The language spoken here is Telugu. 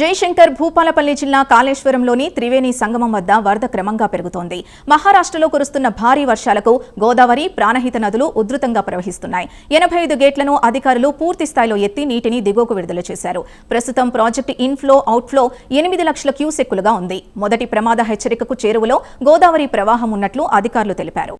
జయశంకర్ భూపాలపల్లి జిల్లా కాళేశ్వరంలోని త్రివేణి సంగమం వద్ద వరద క్రమంగా పెరుగుతోంది. మహారాష్ట్రలో కురుస్తున్న భారీ వర్షాలకు గోదావరి ప్రాణహిత నదులు ఉధృతంగా ప్రవహిస్తున్నాయి. ఎనభై ఐదు గేట్లను అధికారులు పూర్తి స్థాయిలో ఎత్తి నీటిని దిగువకు విడుదల చేశారు. ప్రస్తుతం ప్రాజెక్టు ఇన్ఫ్లో అవుట్ఫ్లో ఎనిమిది లక్షల క్యూసెక్కులుగా ఉంది. మొదటి ప్రమాద హెచ్చరికకు చేరువలో గోదావరి ప్రవాహం ఉన్నట్లు అధికారులు తెలిపారు.